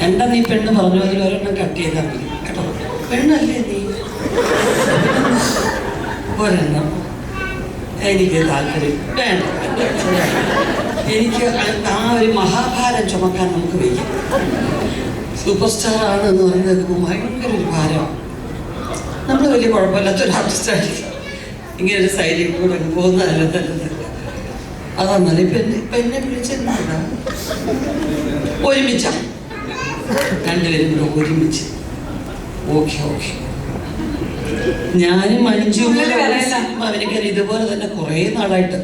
രണ്ടാ നീ പെണ്ണ് പറഞ്ഞു? അതിൽ ഒരെണ്ണം കട്ട് ചെയ്താൽ മതി. കേട്ടോ? പെണ്ണല്ലേ നീ? ഒരെണ്ണം എനിക്ക് താല്പര്യം വേണ്ട. എനിക്ക് ആ ഒരു മഹാഭാരം ചുമക്കാൻ നമുക്ക് വയ്യ. സൂപ്പർ സ്റ്റാർ ആണ് എന്ന് പറയുന്നത് ഭയങ്കര ഒരു ഭാരമാണ് നമ്മൾ വലിയ കുഴപ്പമില്ലാത്ത ഒരു ആർട്ടിസ്റ്റായിരിക്കും ഇങ്ങനെ ഒരു സൈഡിൽ കൂടെ പോകുന്നതല്ല നല്ലത്. അതാണ് ഇപ്പം എന്നെ ഇപ്പം എന്നെ വിളിച്ചെന്താ ഒരുമിച്ച. രണ്ടുപേരും കൂടെ ഒരുമിച്ച്. Okay okay. ഞാനും മഞ്ജു ഉള്ളിൽ വിലയില്ല. അവനിക്ക് ഇതുപോലെ തന്നെ കുറേ നാളായിട്ട്.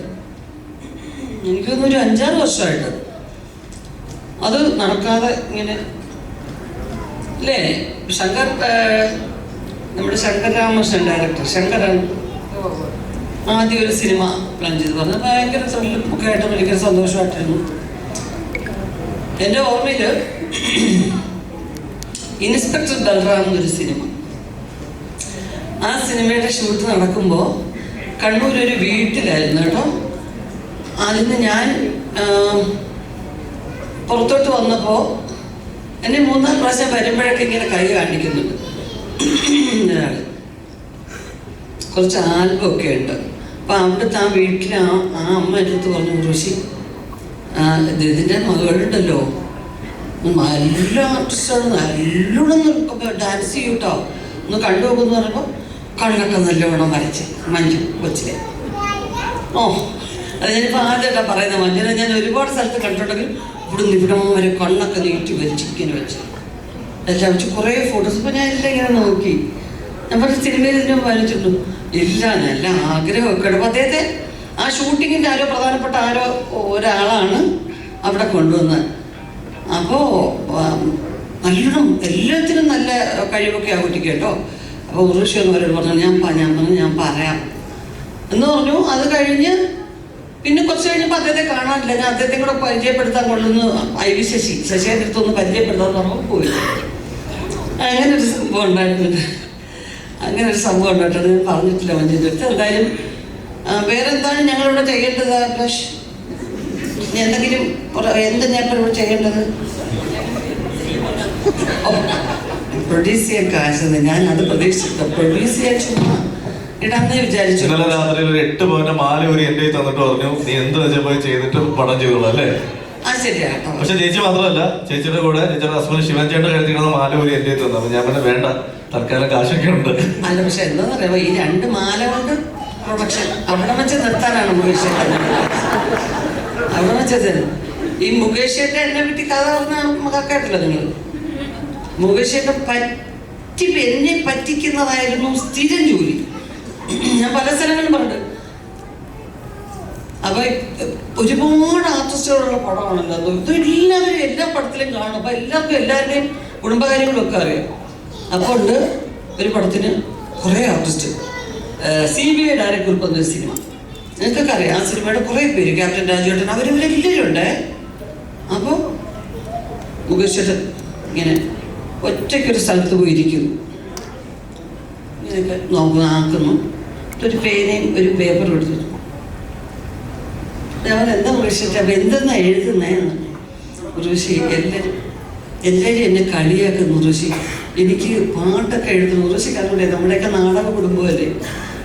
എനിക്കൊന്നും ഒരു അഞ്ചാറ് വർഷമായിട്ട്. അത് നടക്കാതെ ഇങ്ങനെ അല്ലേ ശങ്കർ നമ്മുടെ ശങ്കർ രാമകൃഷ്ണൻ ഡയറക്ടർ ശങ്കരൻ ആദ്യം ഒരു സിനിമ പ്ലാൻ ചെയ്ത്. പറഞ്ഞു ഭയങ്കര ഒക്കെ ആയിട്ട് ഭയങ്കര സന്തോഷമായിട്ടായിരുന്നു. എന്റെ ഓർമ്മയിൽ ഇൻസ്പെക്ടർ ബൽറാം എന്നൊരു സിനിമ. ആ സിനിമയുടെ ഷൂട്ട് നടക്കുമ്പോൾ കണ്ണൂർ ഒരു വീട്ടിലായിരുന്നു കേട്ടോ. അതിന് ഞാൻ പുറത്തോട്ട് വന്നപ്പോൾ എന്നെ മൂന്നാം പ്രാവശ്യം വരുമ്പോഴൊക്കെ ഇങ്ങനെ കൈ കാണിക്കുന്നുണ്ട്. കുറച്ച് ആൽബമൊക്കെ ഉണ്ട്. അപ്പം അവിടുത്തെ ആ വീട്ടിൽ ആ ആ അമ്മ എന്റെ അടുത്ത് പറഞ്ഞു ഋഷി ഇതിന്റെ മകളുണ്ടല്ലോ. നല്ല ആർട്ടിസ്റ്റാണ് നല്ലോണം ഡാൻസ് ചെയ്യൂട്ടോ. ഒന്ന് കണ്ടു നോക്കുമെന്ന് പറയുമ്പോൾ കണ്ണൊക്കെ നല്ലവണ്ണം വരച്ച് മഞ്ജു കൊച്ചിലെ. ഓ അത് ഞാനിപ്പോൾ ആദ്യമായിട്ടാണ് പറയുന്നത്. മഞ്ജുനെ ഞാൻ ഒരുപാട് സ്ഥലത്ത് കണ്ടിട്ടുണ്ടെങ്കിൽ ഇവിടം വരെ കണ്ണൊക്കെ നീട്ടി വരച്ച് വെച്ച്. എല്ലാം വെച്ച് കുറേ ഫോട്ടോസ് ഇപ്പോൾ ഞാൻ എല്ലാം ഇങ്ങനെ നോക്കി. ഞാൻ പറഞ്ഞ സിനിമയിൽ ഇതിനും വരച്ചിട്ടു ഇല്ല നല്ല ആഗ്രഹമൊക്കെ ഉണ്ട്. അപ്പം അദ്ദേഹത്തെ ആ ഷൂട്ടിങ്ങിന്റെ ആരോ പ്രധാനപ്പെട്ട ആരോ ഒരാളാണ് അവിടെ കൊണ്ടുവന്നത്. അപ്പോൾ നല്ലോണം എല്ലാത്തിനും നല്ല കഴിവൊക്കെ ആ കുട്ടിക്ക് കേട്ടോ. അപ്പോൾ ഉറുഷി എന്ന് പറയുന്നത് പറഞ്ഞു ഞാൻ ഞാൻ പറഞ്ഞു ഞാൻ പറയാം. എന്ന് പറഞ്ഞു അത് കഴിഞ്ഞ് പിന്നെ കുറച്ച് കഴിഞ്ഞപ്പോൾ അദ്ദേഹത്തെ കാണാനില്ല. ഞാൻ അദ്ദേഹത്തെ കൂടെ പരിചയപ്പെടുത്താൻ കൊള്ളുന്നു. ഐ വി ശശി ശശിയുടെ ഒന്ന് പരിചയപ്പെടുത്താൻ പറഞ്ഞപ്പോൾ പോയി. അങ്ങനെ ഒരു സംഭവം ഉണ്ടായിരുന്നുണ്ട് അങ്ങനെ ഒരു സംഭവം ഉണ്ടായിട്ടുണ്ട്. പറഞ്ഞിട്ടില്ല മഞ്ജുന്റെ അടുത്ത് എന്തായാലും വേറെന്താണ് ഞങ്ങളിവിടെ ചെയ്യേണ്ടത് ഇനി എന്തെങ്കിലും എന്ത് ഞാൻ ഇപ്പോൾ ചെയ്യേണ്ടത്? പ്രൊഡ്യൂസ് ചെയ്യാൻ കാശെന്ന് ഞാൻ അത് പ്രതീക്ഷിച്ചില്ല പ്രൊഡ്യൂസ് ചെയ്യാൻ ചുമ്മാ ഇടാന്നേ വിചാരിച്ചു. ഇന്നലെ രാത്രി ഒരു എട്ട് പവന്റെ മാല ഒരു എന്റെ തന്നിട്ട് പറഞ്ഞു നീ എന്ത് ചെയ്തിട്ട് പടം ചെയ്തോളൂ അല്ലേ? ആ ശരിയാ. പക്ഷെ ചേച്ചി മാത്രമല്ല ചേച്ചിയുടെ കൂടെ ചേച്ചിയുടെ ഹസ്ബൻഡ് ശിവൻ ചേട്ടൻ കരുതിക്കുന്ന മാല ഒരു എന്റെ തന്നു. അപ്പൊ ഞാൻ പിന്നെ വേണ്ട തൽക്കാലം കാശൊക്കെ ഉണ്ട്. അല്ല പക്ഷെ എന്താ പറയാ ഈ രണ്ട് മാല കൊണ്ട് പ്രൊഡക്ഷൻ അവിടെ വെച്ച് നിർത്താനാണ് ചേട്ടൻ. അവിടെ വെച്ചത് ഈ മുകേഷ് ചേട്ടൻ എന്നെ പറ്റി കഥ പറഞ്ഞ കേട്ടില്ല നിങ്ങൾ. മുകേഷ് പറ്റി എന്നെ പറ്റിക്കുന്നതായിരുന്നു സ്ഥിരം ജോലി. ഞാൻ പല സ്ഥലങ്ങളിലും പറഞ്ഞിട്ടുണ്ട്. അപ്പൊ ഒരുപാട് ആർട്ടിസ്റ്റുകളുള്ള പടമാണല്ലോ ഇത് എല്ലാവരും എല്ലാ പടത്തിലും കാണും. അപ്പൊ എല്ലാവർക്കും എല്ലാവരുടെയും കുടുംബകാര്യങ്ങളൊക്കെ അറിയാം. അപ്പോൾ ഉണ്ട് ഒരു പടത്തിന് കുറേ artist. C B I director cinema. നിങ്ങൾക്കൊക്കെ അറിയാം ആ സിനിമയുടെ കുറെ പേര് ക്യാപ്റ്റൻ രാജുവേട്ടൻ ഉണ്ട് അപ്പോൾ മുകേഷ് ചേട്ടൻ ഇങ്ങനെ ഒറ്റയ്ക്കൊരു സ്ഥലത്ത് പോയിരിക്കുന്നു ഇങ്ങനെയൊക്കെ നോക്കുന്നു ഒരു പേനയും ഒരു പേപ്പറും എടുത്തു ഞാൻ എന്താ മുകേഷിട്ട് അപ്പം എന്തെന്നാ എഴുതുന്നേന്ന് ഋഷി എല്ലാവരും എല്ലാവരും എന്നെ കളിയാക്കുന്നു ഋഷി എനിക്ക് പാട്ടൊക്കെ എഴുതുന്നു. ഋഷി കാരണം നമ്മുടെയൊക്കെ നാടക കുടുംബമല്ലേ?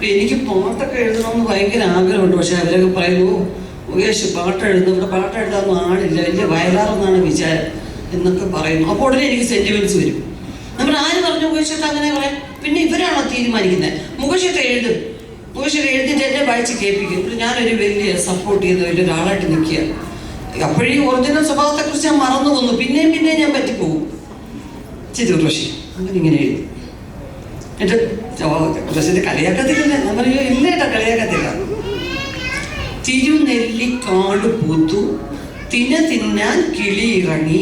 എനിക്ക് പാട്ടൊക്കെ എഴുതണമെന്ന് ഭയങ്കര ആഗ്രഹമുണ്ട്. പക്ഷെ അവരൊക്കെ പറയുന്നു "ഓ, മുകേഷ് പാട്ട് എഴുതുന്നു ഇവിടെ പാട്ട് എഴുതാനൊന്നും ആളില്ല. വലിയ വയലാറെന്നാണ് വിചാരം എന്നൊക്കെ പറയുന്നു. അപ്പോൾ ഉടനെ എനിക്ക് സെന്റിമെന്റ്സ് വരും. നമ്മൾ ആര് പറഞ്ഞു മുകേഷ് അങ്ങനെ പറയാം പിന്നെ ഇവരാണോ തീരുമാനിക്കുന്നത്? മുകേഷ് എഴുതും. മുകേഷ് എഴുതിയിട്ട് എന്നെ വായിച്ച് കേൾപ്പിക്കും. ഞാനൊരു വലിയ സപ്പോർട്ട് ചെയ്യുന്ന വലിയ ഒരാളായിട്ട് നിൽക്കുക. അപ്പോഴീ ഒറിജിനൽ സ്വഭാവത്തെക്കുറിച്ച് ഞാൻ മറന്നു വന്നു പിന്നെയും പിന്നെയും ഞാൻ പറ്റിപ്പോകും. ചിതു ഋഷി അങ്ങനെ ഇങ്ങനെ എഴുതി. എന്നിട്ട് ഋഷിന്റെ കളിയാക്കത്തില്ല ഞാൻ പറയോ ഇല്ല കേട്ടോ കളിയാക്കത്തില്ല. തിരുനെല്ലിക്കാട് പൂത്തു തിന തിന്നാൻ കിളി ഇറങ്ങി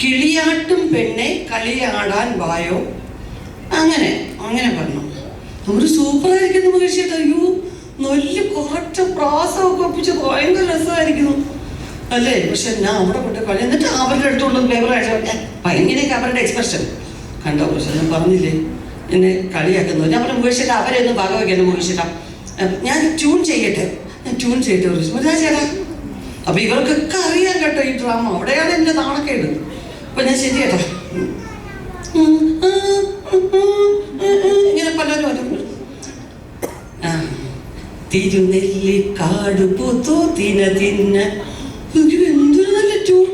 കിളിയാട്ടും പെണ്ണെ കളിയാടാൻ വായോ? അങ്ങനെ അങ്ങനെ പറഞ്ഞു. ഒരു സൂപ്പറായിരിക്കുന്നു മഹർഷി അയ്യോ നല്ല കുറച്ച പ്രാസമൊക്കെ ഒപ്പിച്ച് ഭയങ്കര രസമായിരിക്കുന്നു. അല്ലേ? പക്ഷെ ഞാൻ അവിടെ കൊണ്ട് കളി എന്നിട്ട് അവരുടെ അടുത്തുള്ള ഫ്ലേവർ ആയിട്ട് ഭയങ്കരയൊക്കെ അവരുടെ എക്സ്പ്രഷൻ കണ്ടോ പക്ഷെ ഞാൻ പറഞ്ഞില്ലേ? എന്നെ കളിയാക്കുന്നു. ഞാൻ പറഞ്ഞു മുകേഷിട്ട് അവരെ ഒന്ന് ഭാഗവയ്ക്കുന്നു മുകേഷിട്ട ഞാൻ ട്യൂൺ ചെയ്യട്ടെ? ഞാൻ ട്യൂൺ ചെയ്യട്ടെ ഒരു ചേട്ടാ. അപ്പൊ ഇവർക്കൊക്കെ അറിയാൻ കേട്ടോ ഈ ഡ്രാമ അവിടെയാണ് നാണക്കേട്. ഇടുന്നത് അപ്പൊ ഞാൻ ശരി കേട്ടോ ഇങ്ങനെ പലരും വരും ആ തിരുനെല്ലിക്കാട് പൂത്തു തിന തിന്ന. എന്തൊരു നല്ല ട്യൂൺ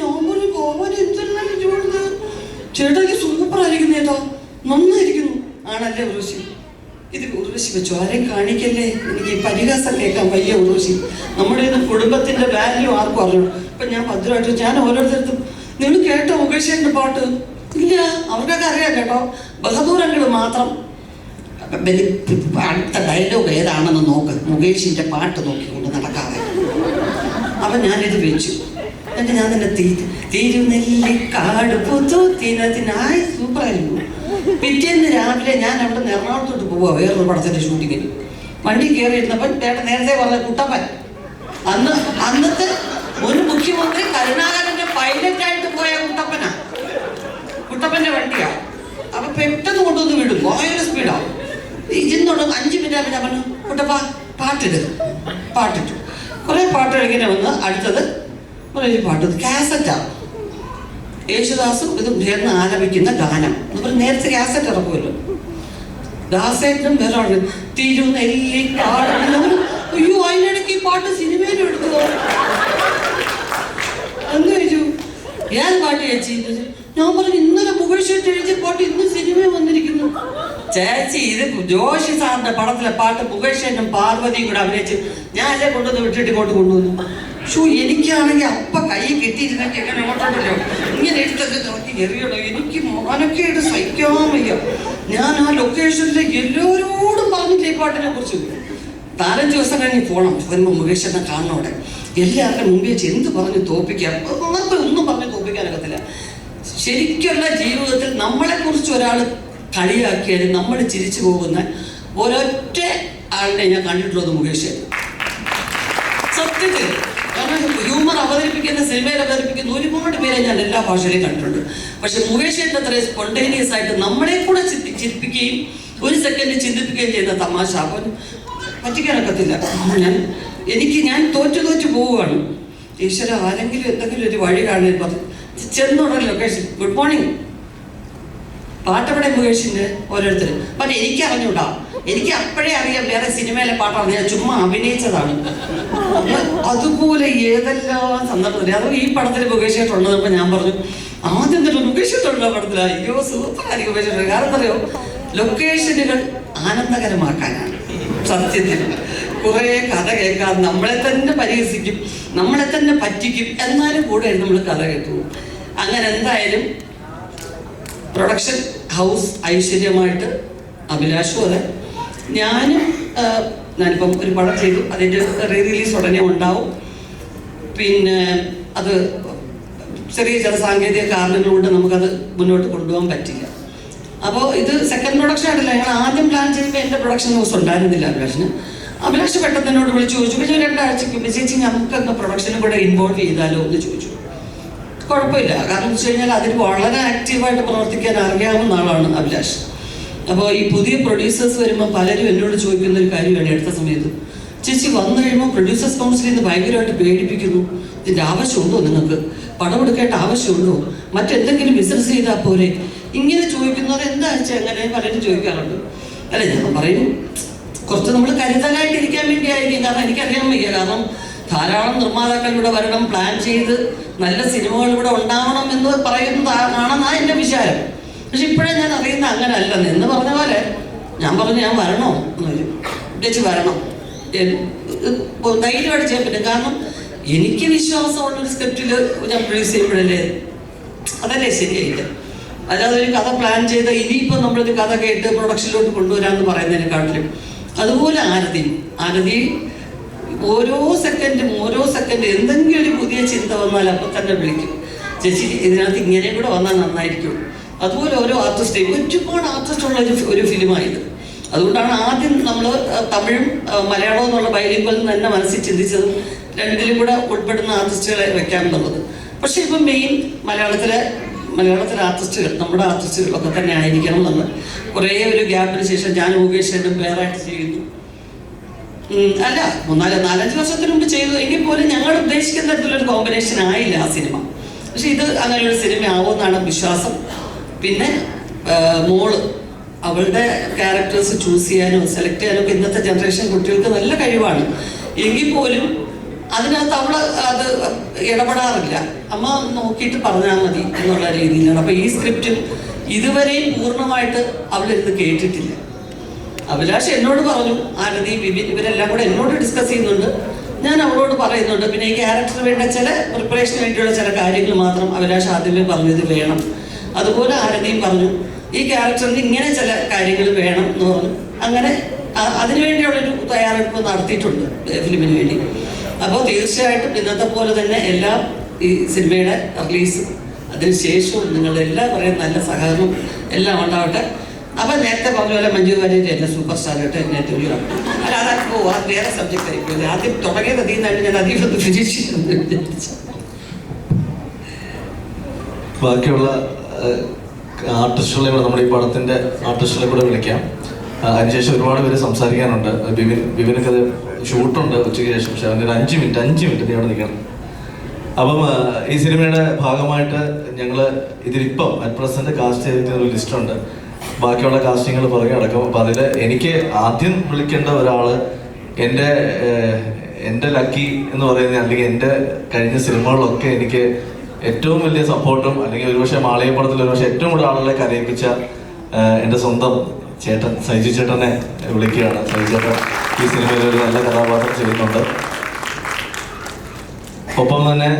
ഞാൻ പറഞ്ഞു പോവാൻ എന്തൊരു നല്ല ട്യൂൺ ചേട്ടാ സൂപ്പർ ആയിരിക്കുന്നു ചേട്ടാ നന്നായിരിക്കുന്നു. ആണല്ലേ ഉർവശി? ഇത് ഉർവശി വെച്ചു? ആരെയും കാണിക്കല്ലേ? എനിക്ക് പരിഹാസം കേൾക്കാൻ വയ്യ ഉർവശി. നമ്മുടെ ഇന്ന് കുടുംബത്തിന്റെ വാല്യൂ ആർക്കും അറിയണം ഇപ്പൊ ഞാൻ ഭദ്രമായിട്ട് ഞാൻ ഓരോരുത്തർക്കും നിങ്ങൾ കേട്ടോ മുകേഷിന്റെ പാട്ട്? ഇല്ല അവർക്കൊക്കെ അറിയാം കേട്ടോ. ബഹദൂരങ്ങൾ മാത്രം. അടുത്ത ഡയലോഗ് ഏതാണെന്ന് നോക്ക്. മുകേഷിന്റെ പാട്ട് നോക്കിക്കൊണ്ട് നടക്കാതെ. അപ്പൊ ഞാനിത് വെച്ചു. എന്നിട്ട് ഞാൻ തന്നെ തീ തിരുനെല്ലിക്കാട് പുതു തിനത്തിനായി സൂപ്പറായിരുന്നു. പിറ്റേന്ന് രാവിലെ ഞാൻ അവിടെ നിന്ന് എറണാകുളത്തോട്ട് പോവാ വേറൊരു പടത്തിന്റെ ഷൂട്ടിങ്ങിന് വണ്ടി കയറി ഇരുന്നപ്പോൾ ചേട്ടൻ നേരത്തെ പറഞ്ഞ കുട്ടപ്പൻ അന്ന് അന്നത്തെ ഒരു മുഖ്യമന്ത്രി കരുണാകരന്റെ പൈലറ്റായിട്ട് പോയ കുട്ടപ്പനാ. കുട്ടപ്പന്റെ വണ്ടിയാ. അപ്പൊ പെട്ടെന്ന് കൊണ്ടുവന്ന് വിടും ഭയങ്കര സ്പീഡാ ഇതിന്നോട് അഞ്ച് മിനിറ്റ് പിന്നെ പറഞ്ഞു കുട്ടപ്പ പാട്ടിട്. പാട്ടിട്ടു. കുറെ പാട്ടുകൾ ഇങ്ങനെ വന്ന് അടുത്തത് ഒരു പാട്ട് കാസറ്റാ യേശുദാസും ഇത് ചേർന്ന് ആലപിക്കുന്ന ഗാനം. എന്ന് നേരത്തെ കാസറ്റ് ഇറക്കുമല്ലോ. ദാസേട്ടനും വേറെ തിരുനെല്ലി അയ്യോ അതിനിടയ്ക്ക് ഈ പാട്ട് സിനിമയിലും എടുക്കുമോ എന്ന് ചോദിച്ചു ഏത് പാട്ട് ചേച്ചി. ഞാൻ പറഞ്ഞു ഇന്നലെ മുകേഷ് ചേട്ടൻ എഴുതിയ പാട്ട് ഇന്ന് സിനിമ വന്നിരിക്കുന്നു. ചേച്ചി ഇത് ജോഷി സാറിന്റെ പടത്തിലെ പാട്ട് മുകേഷ് ചേട്ടനും പാർവതിയും കൂടെ അഭിനയിച്ച് ഞാൻ അല്ലേ കൊണ്ടുവന്ന് വിട്ടിട്ട് ഇങ്ങോട്ട് കൊണ്ടുവന്നു? ഷോ എനിക്കാണെങ്കിൽ അപ്പ കൈ കെട്ടിയിരുന്നെങ്കിൽ എങ്ങനെ ഓട്ടോണ്ടല്ലോ ഇങ്ങനെ എടുത്തൊക്കെ നോക്കി എറിയണോ. എനിക്ക് മോനൊക്കെയായിട്ട് സഹിക്കാൻ വയ്യ. ഞാൻ ആ ലൊക്കേഷനിലെ എല്ലാവരോടും പറഞ്ഞില്ലേ പാട്ടിനെ കുറിച്ച്? നാലഞ്ച് ദിവസം കഴിഞ്ഞ് പോകണം വരുമ്പോൾ മുകേഷ് എന്നെ കാണണോടെ എല്ലാവരുടെ മുമ്പേ വെച്ച് എന്ത് പറഞ്ഞ് തോപ്പിക്കാം നമുക്ക് ഒന്നും പറഞ്ഞ് തോപ്പിക്കാനൊക്കത്തില്ല ശരിക്കുള്ള ജീവിതത്തിൽ നമ്മളെ കുറിച്ച് ഒരാൾ കളിയാക്കിയാലും നമ്മൾ ചിരിച്ചു പോകുന്ന ഒരൊറ്റ ആളിനെ ഞാൻ കണ്ടിട്ടുള്ളത് മുകേഷ്. സത്യത്തിൽ. കാരണം ഹ്യൂമർ അവതരിപ്പിക്കുന്ന സിനിമയിൽ അവതരിപ്പിക്കുന്ന ഒരുപാട് പേരെ ഞാൻ എല്ലാ ഭാഷയിലും കണ്ടിട്ടുണ്ട്. പക്ഷെ മുകേഷ് ഏട്ടൻ അത്രയും സ്പോണ്ടേനിയസ് ആയിട്ട് നമ്മളെ കൂടെ ചിരിപ്പിക്കുകയും ഒരു സെക്കൻഡ് ചിന്തിപ്പിക്കുകയും ചെയ്യുന്ന തമാശ. അവൻ പറ്റിക്കാനൊക്കത്തില്ല ഞാൻ എനിക്ക് ഞാൻ തോറ്റു തോറ്റു പോവുകയാണ്. ഈശ്വര ആരെങ്കിലും എന്തെങ്കിലും ഒരു വഴി കാണുമ്പോൾ പറഞ്ഞു ലൊക്കേഷൻ ഗുഡ് മോർണിംഗ് പാട്ടവിടെ മുകേഷിന്റെ ഓരോരുത്തരും. പക്ഷെ എനിക്ക് അറിഞ്ഞൂടാ എനിക്ക് അപ്പോഴേ അറിയാം വേറെ സിനിമയിലെ പാട്ടാണ്. ഞാൻ ചുമ്മാ അഭിനയിച്ചതാണ്. അതുപോലെ ഏതെല്ലാം സന്ദർഭത്തിൽ അത് ഈ പടത്തിൽ മുകേഷ് അപ്പൊ ഞാൻ പറഞ്ഞു ആദ്യം തന്നെ മുകേഷ് പടത്തിൽ അയ്യോ സൂപ്പർ ആയിരിക്കും മുകേഷ്. കാരണം അറിയോ ലൊക്കേഷനുകൾ ആനന്ദകരമാക്കാനാണ്. സത്യത്തിൽ. കുറേ കഥ കേൾക്കാൻ നമ്മളെ തന്നെ പരിഹസിക്കും നമ്മളെ തന്നെ പറ്റിക്കും. എന്നാലും കൂടെ നമ്മൾ കഥ കേട്ടു. അങ്ങനെ എന്തായാലും പ്രൊഡക്ഷൻ ഹൗസ് ഐശ്വര്യമായിട്ട് അഭിലാഷും അതെ ഞാനും ഞാനിപ്പം ഒരു പടം ചെയ്തു. അതിന്റെ റീ റിലീസ് ഉടനെ ഉണ്ടാവും. പിന്നെ അത് ചെറിയ ചില സാങ്കേതിക കാരണങ്ങൾ കൊണ്ട് നമുക്കത് മുന്നോട്ട് കൊണ്ടുപോകാൻ പറ്റില്ല. അപ്പോൾ ഇത് സെക്കൻഡ് പ്രൊഡക്ഷൻ ആയിട്ടില്ല. ഞങ്ങൾ ആദ്യം പ്ലാൻ ചെയ്യുമ്പോൾ എന്റെ പ്രൊഡക്ഷൻ ന്യൂസ് ഉണ്ടായിരുന്നില്ല അഭിലാഷിന്. അഭിലാഷ് പെട്ടെന്ന് എന്നോട് വിളിച്ച് ചോദിച്ചു. പിന്നെ രണ്ടാഴ്ചക്ക് ചേച്ചി നമുക്കൊന്ന് പ്രൊഡക്ഷനും കൂടെ ഇൻവോൾവ് ചെയ്താലോ? എന്ന് ചോദിച്ചു. കുഴപ്പമില്ല. കാരണം വെച്ച് കഴിഞ്ഞാൽ അതിൽ വളരെ ആക്റ്റീവായിട്ട് പ്രവർത്തിക്കാൻ അറിയാവുന്ന ആളാണ് അഭിലാഷ്. അപ്പോൾ ഈ പുതിയ പ്രൊഡ്യൂസേഴ്സ് വരുമ്പോൾ പലരും എന്നോട് ചോദിക്കുന്ന ഒരു കാര്യമാണ് അടുത്ത സമയത്ത്. ചേച്ചി വന്നു കഴിയുമ്പോൾ പ്രൊഡ്യൂസേഴ്സ് കൗൺസിലിൽ നിന്ന് ഭയങ്കരമായിട്ട് പേടിപ്പിക്കുന്നു. ഇതിന്റെ ആവശ്യമുണ്ടോ നിങ്ങൾക്ക്? പണം എടുക്കേണ്ട ആവശ്യമുണ്ടോ? മറ്റെന്തെങ്കിലും ബിസിനസ് ചെയ്താൽ പോലെ ഇങ്ങനെ ചോദിക്കുന്നത് എന്താ വെച്ചാൽ അങ്ങനെ പലരും ചോദിക്കാറുണ്ട്. അല്ല ഞാൻ പറയും കുറച്ച് നമ്മൾ കരുതലായിട്ട് ഇരിക്കാൻ വേണ്ടി ആയിരിക്കും കാരണം എനിക്കറിയാൻ വയ്യ. കാരണം ധാരാളം നിർമ്മാതാക്കൾ ഇവിടെ വരണം പ്ലാൻ ചെയ്ത് നല്ല സിനിമകൾ ഇവിടെ ഉണ്ടാവണം എന്ന് പറയുന്നതാണെന്നാണ് എന്റെ വിചാരം. പക്ഷെ ഇപ്പോഴേ ഞാൻ അറിയുന്ന അങ്ങനെ അല്ലെന്ന് എന്ന് പറഞ്ഞ പോലെ ഞാൻ പറഞ്ഞു ഞാൻ വരണോ? എന്ന് വരും ചേച്ചി വരണം. ധൈര്യം ചെയ്യാൻ പറ്റും. കാരണം എനിക്ക് വിശ്വാസമുള്ളൊരു സ്ക്രിപ്റ്റിൽ ഞാൻ പ്രൊഡ്യൂസ് ചെയ്യുമ്പോഴല്ലേ? അതല്ലേ ശരിയായിട്ട്? അല്ലാതെ ഒരു കഥ പ്ലാൻ ചെയ്ത് ഇനിയിപ്പോൾ നമ്മളൊരു കഥ കേട്ട് പ്രൊഡക്ഷനിലോട്ട് കൊണ്ടുവരാമെന്ന് പറയുന്നതിനെക്കാട്ടിലും അതുപോലെ ആരതി. ആരതി ഓരോ സെക്കൻഡും ഓരോ സെക്കൻഡ് എന്തെങ്കിലും ഒരു പുതിയ ചിന്ത വന്നാൽ അപ്പം തന്നെ വിളിക്കും. ചേച്ചി ഇതിനകത്ത് ഇങ്ങനെ കൂടെ വന്നാൽ നന്നായിരിക്കും. അതുപോലെ ഓരോ ആർട്ടിസ്റ്റേയും ഒരുപാട് ആർട്ടിസ്റ്റ് ഉള്ള ഒരു ഒരു ഫിലിമായത് അതുകൊണ്ടാണ് ആദ്യം നമ്മൾ തമിഴും മലയാളവും എന്നുള്ള ബൈലിംഗിൽ തന്നെ മനസ്സിൽ ചിന്തിച്ചതും രണ്ടിലും കൂടെ ഉൾപ്പെടുന്ന ആർട്ടിസ്റ്റുകളെ വെക്കാമെന്നുള്ളത് പക്ഷേ ഇപ്പം മെയിൻ മലയാളത്തിലെ മലയാളത്തിലെ ആർട്ടിസ്റ്റുകൾ നമ്മുടെ ആർട്ടിസ്റ്റുകളൊക്കെ തന്നെ ആയിരിക്കണം എന്ന് കുറേ ഒരു ഗ്യാപ്പിന് ശേഷം ഞാൻ മുകേഷനും വേറെ ആയിട്ട് ചെയ്യുന്നു. അല്ല മൂന്നാൽ നാലഞ്ച് വർഷത്തിന് മുമ്പ് ചെയ്തു. എങ്കിൽ പോലും ഞങ്ങൾ ഉദ്ദേശിക്കുന്ന തരത്തിലൊരു കോമ്പിനേഷൻ ആയില്ല ആ സിനിമ. പക്ഷെ ഇത് അങ്ങനെ ഒരു സിനിമ വിശ്വാസം. പിന്നെ മോൾ അവളുടെ ക്യാരക്ടേഴ്സ് ചൂസ് ചെയ്യാനും സെലക്ട് ചെയ്യാനും ഒക്കെ ഇന്നത്തെ ജനറേഷൻ കുട്ടികൾക്ക് നല്ല കഴിവാണ്. എങ്കിൽ പോലും അതിനകത്ത് അവൾ അത് ഇടപെടാറില്ല. അമ്മ നോക്കിയിട്ട് പറഞ്ഞാൽ മതി എന്നുള്ള രീതിയിലാണ്. അപ്പൊ ഈ സ്ക്രിപ്റ്റും ഇതുവരെയും പൂർണമായിട്ട് അവളിരുന്ന് കേട്ടിട്ടില്ല. അഭിലാഷ് എന്നോട് പറഞ്ഞു ആരതി വിപിൻ ഇവരെല്ലാം കൂടെ എന്നോട് ഡിസ്കസ് ചെയ്യുന്നുണ്ട്. ഞാൻ അവളോട് പറയുന്നുണ്ട്. പിന്നെ ഈ ക്യാരക്ടർ വേണ്ട ചില പ്രിപ്പറേഷന് വേണ്ടിയുള്ള ചില കാര്യങ്ങൾ മാത്രം അഭിലാഷ് ആദ്യമേ പറഞ്ഞത് വേണം. അതുപോലെ ആരെങ്കിലും പറഞ്ഞു ഈ ക്യാരക്ടറിന് ഇങ്ങനെ ചില കാര്യങ്ങൾ വേണം എന്ന് പറഞ്ഞു. അങ്ങനെ അതിനുവേണ്ടിയുള്ളൊരു തയ്യാറെടുപ്പ് നടത്തിയിട്ടുണ്ട് ഫിലിമിന് വേണ്ടി. അപ്പോൾ തീർച്ചയായിട്ടും ഇന്നത്തെ പോലെ തന്നെ എല്ലാം ഈ സിനിമയുടെ റിലീസ് അതിനുശേഷവും നിങ്ങളുടെ എല്ലാവരെയും നല്ല സഹകരണവും എല്ലാം ഉണ്ടാവട്ടെ. അപ്പൊ നേരത്തെ പറഞ്ഞ പോലെ മഞ്ജു വാര്യന്റെ എന്നെ സൂപ്പർ സ്റ്റാർ ആയിട്ട് എന്നെ തൊഴിലാണ് അല്ല അതൊക്കെ അത് വേറെ സബ്ജക്റ്റ് ആയിരിക്കും ആദ്യം തുടങ്ങിയത് അതിൽ നിന്നാണ് ഞാൻ അധികം ഒന്ന് ഫിനിഷ് ചെയ്യുന്നത് ബാക്കിയുള്ള ആർട്ടിസ്റ്റുകളെ നമ്മുടെ ഈ പടത്തിന്റെ ആർട്ടിസ്റ്റുകളെ കൂടെ വിളിക്കാം. അതിനുശേഷം ഒരുപാട് പേര് സംസാരിക്കാനുണ്ട്. ബിബിൻ ബിബിനൊക്കെ അത് ഷൂട്ടുണ്ട് ഉച്ചയ്ക്ക് ശേഷം പക്ഷെ അവന്റെ ഒരു അഞ്ച് മിനിറ്റ് അഞ്ച് മിനിറ്റ് നീ അവിടെ നിൽക്കണം. അപ്പം ഈ സിനിമയുടെ ഭാഗമായിട്ട് ഞങ്ങൾ ഇതിലിപ്പം അറ്റ് പ്രസന്റ് കാസ്റ്റ് ചെയ്തിരിക്കുന്ന ഒരു ലിസ്റ്റുണ്ട്. ബാക്കിയുള്ള കാസ്റ്റിങ്ങൾ പുറകെ അടക്കം. അപ്പം അതിൽ എനിക്ക് ആദ്യം വിളിക്കേണ്ട ഒരാൾ എന്റെ എന്റെ ലക്കി എന്ന് പറയുന്ന അല്ലെങ്കിൽ എന്റെ കഴിഞ്ഞ സിനിമകളിലൊക്കെ എനിക്ക് ഏറ്റവും വലിയ സപ്പോർട്ടും അല്ലെങ്കിൽ ഒരുപക്ഷെ മാളയപ്പുറത്തിൽ ഒരുപക്ഷെ ഏറ്റവും കൂടുതൽ ആളുകളെ കരയിപ്പിച്ച എന്റെ സ്വന്തം ചേട്ടൻ സൈജു ചേട്ടനെ വിളിക്കുകയാണ്. സൈജു ചേട്ടൻ ഈ സിനിമയിൽ ഒരു നല്ല കഥാപാത്രം ചെയ്യുന്നുണ്ട് ഒപ്പം തന്നെ